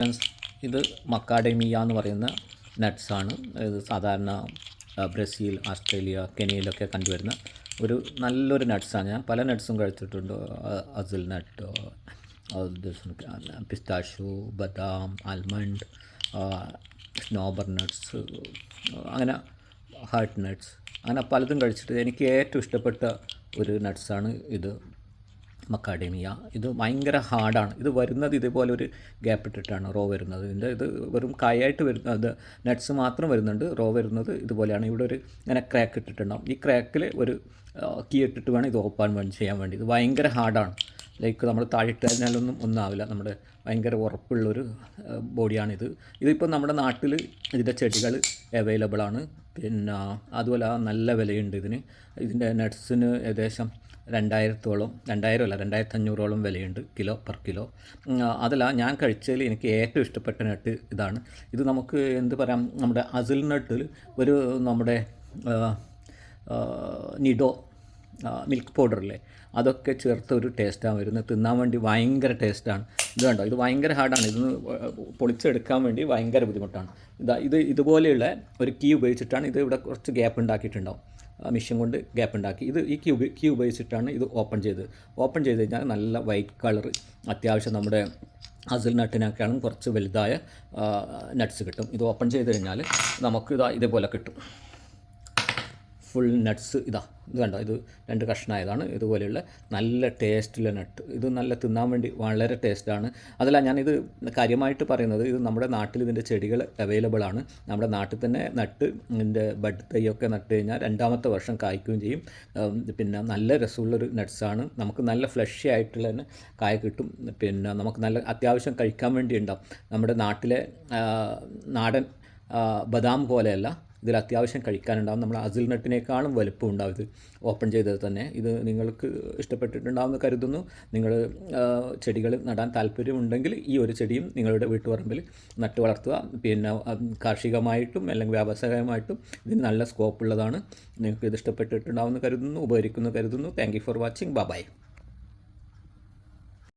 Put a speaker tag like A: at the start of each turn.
A: Friends ഇത് macadamia എന്ന് പറയുന്ന നട്ട്സാണ് ഇത് സാധാരണ ബ്രസീൽ ഓസ്ട്രേലിയ കെനിയയിലൊക്കെ കണ്ടുവരുന്ന ഒരു നല്ലൊരു നട്ട്സാണ് ഞാൻ പല നട്ട്സും കഴിച്ചിട്ടുണ്ട്. അസിൽ നട്ട് പിസ്താഷു ബദാം ആൽമണ്ട് സ്നോബർ നട്ട്സ് അങ്ങനെ ഹാർട്ട് നട്ട്സ് അങ്ങനെ പലതും കഴിച്ചിട്ട് എനിക്ക് ഏറ്റവും ഇഷ്ടപ്പെട്ട ഒരു നട്ട്സാണ് ഇത്. മക്കാഡേമിയ ഇത് ഭയങ്കര ഹാർഡാണ് ഇത് വരുന്നത് ഇതേപോലെ ഒരു ഗ്യാപ്പ് ഇട്ടിട്ടാണ് റോ വരുന്നത്. ഇതിന്റെ ഇത് വെറും കായായിട്ട് വരുന്നത് നട്ട്സ് മാത്രം വരുന്നുണ്ട്. റോ വരുന്നത് ഇതുപോലെയാണ്. ഇവിടെ ഒരു ഇങ്ങനെ ക്രാക്ക് ഇട്ടിട്ടുണ്ടാവും. ഈ ക്രാക്കിൽ ഒരു കീ ഇട്ടിട്ട് വേണം ഇത് ഓപ്പൺ വേണ്ടി. ചെയ്യാൻ വേണ്ടി. ഇത് ഭയങ്കര ഹാർഡാണ് ലൈക്ക് നമ്മൾ താഴെട്ടതിനാലൊന്നും ഒന്നും ആവില്ല നമ്മുടെ ഭയങ്കര ഉറപ്പുള്ളൊരു ബോഡിയാണിത് ഇതിപ്പോൾ നമ്മുടെ നാട്ടിൽ ഇതിന്റെ ചെടികൾ അവൈലബിൾ ആണ്. പിന്നെ അതുപോലെ നല്ല വിലയുണ്ട് ഇതിന്. ഇതിന്റെ നട്ട്സിന് ഏകദേശം രണ്ടായിരത്തോളം രണ്ടായിരം അല്ല രണ്ടായിരത്തി അഞ്ഞൂറോളം വിലയുണ്ട് കിലോ പെർ കിലോ. അതല്ല ഞാൻ കഴിച്ചതിൽ എനിക്ക് ഏറ്റവും ഇഷ്ടപ്പെട്ട നട്ട് ഇതാണ്. ഇത് നമുക്ക് എന്ത് പറയാം നമ്മുടെ അസിൽ നട്ടിൽ ഒരു നമ്മുടെ നിഡോ മിൽക്ക് പൗഡർ അല്ലേ അതൊക്കെ ചേർത്ത് ഒരു ടേസ്റ്റാണ് വരുന്നത്. തിന്നാൻ വേണ്ടി ഭയങ്കര ടേസ്റ്റാണ് ഇത് കണ്ടോ? ഇത് ഭയങ്കര ഹാർഡാണ് ഇതൊന്ന് പൊളിച്ചെടുക്കാൻ വേണ്ടി ഭയങ്കര ബുദ്ധിമുട്ടാണ്. ഇതാ ഇത് ഇതുപോലെയുള്ള ഒരു കീ ഉപയോഗിച്ചിട്ടാണ് ഇത് ഇവിടെ കുറച്ച് ഗ്യാപ്പ് ഉണ്ടാക്കിയിട്ടുണ്ടാവും. മിഷ്യൻ കൊണ്ട് ഗ്യാപ്പ് ഉണ്ടാക്കി. ഇത് ഈ ക്യൂ കീ ഉപയോഗിച്ചിട്ടാണ് ഇത് ഓപ്പൺ ചെയ്തത്. ഓപ്പൺ ചെയ്ത് കഴിഞ്ഞാൽ നല്ല വൈറ്റ് കളർ അത്യാവശ്യം നമ്മുടെ അസിൽ നട്ടിനൊക്കെയാണ് കുറച്ച് വലുതായ നട്ട്സ് കിട്ടും. ഇത് ഓപ്പൺ ചെയ്ത് കഴിഞ്ഞാൽ നമുക്ക് ഇതാ ഇതേപോലെ കിട്ടും. ഫുൾ നട്ട്സ് ഇതാ ഇത് കണ്ടോ? ഇത് രണ്ട് കഷ്ണമായതാണ് ഇതുപോലെയുള്ള നല്ല ടേസ്റ്റുള്ള നട്ട് ഇത് നല്ല തിന്നാൻ വേണ്ടി വളരെ ടേസ്റ്റാണ് അതല്ല ഞാനിത് കാര്യമായിട്ട് പറയുന്നത് ഇത് നമ്മുടെ നാട്ടിൽ ഇതിന്റെ ചെടികൾ അവൈലബിൾ ആണ്. നമ്മുടെ നാട്ടിൽ തന്നെ നട്ട് ഇതിന്റെ ബഡ് തൈയൊക്കെ നട്ട് കഴിഞ്ഞാൽ രണ്ടാമത്തെ വർഷം കായ്ക്കുകയും ചെയ്യും. പിന്നെ നല്ല രസമുള്ളൊരു നട്ട്സാണ് നമുക്ക് നല്ല ഫ്ലഷി ആയിട്ടുള്ള തന്നെ കായ കിട്ടും. പിന്നെ നമുക്ക് നല്ല അത്യാവശ്യം കഴിക്കാൻ വേണ്ടി ഉണ്ടാവും നമ്മുടെ നാട്ടിലെ നാടൻ ബദാം പോലെയല്ല ഇതിൽ അത്യാവശ്യം കഴിക്കാനുണ്ടാവും. നമ്മൾ അസിൽ നട്ടിനേക്കാളും വലുപ്പം ഉണ്ടാവും ഇത് ഓപ്പൺ ചെയ്തത് തന്നെ. ഇത് നിങ്ങൾക്ക് ഇഷ്ടപ്പെട്ടിട്ടുണ്ടാവുമെന്ന് കരുതുന്നു. നിങ്ങൾ ചെടികൾ നടാൻ താല്പര്യമുണ്ടെങ്കിൽ ഈ ഒരു ചെടിയും നിങ്ങളുടെ വീട്ടുപറമ്പിൽ നട്ട് വളർത്തുക. പിന്നെ കാർഷികമായിട്ടും അല്ലെങ്കിൽ വ്യാവസായികമായിട്ടും ഇതിന് നല്ല സ്കോപ്പ് ഉള്ളതാണ്. നിങ്ങൾക്ക് ഇത് ഇഷ്ടപ്പെട്ടിട്ടുണ്ടാവുമെന്ന് കരുതുന്നു ഉപകരിക്കുന്നു കരുതുന്നു. Thank for watching bye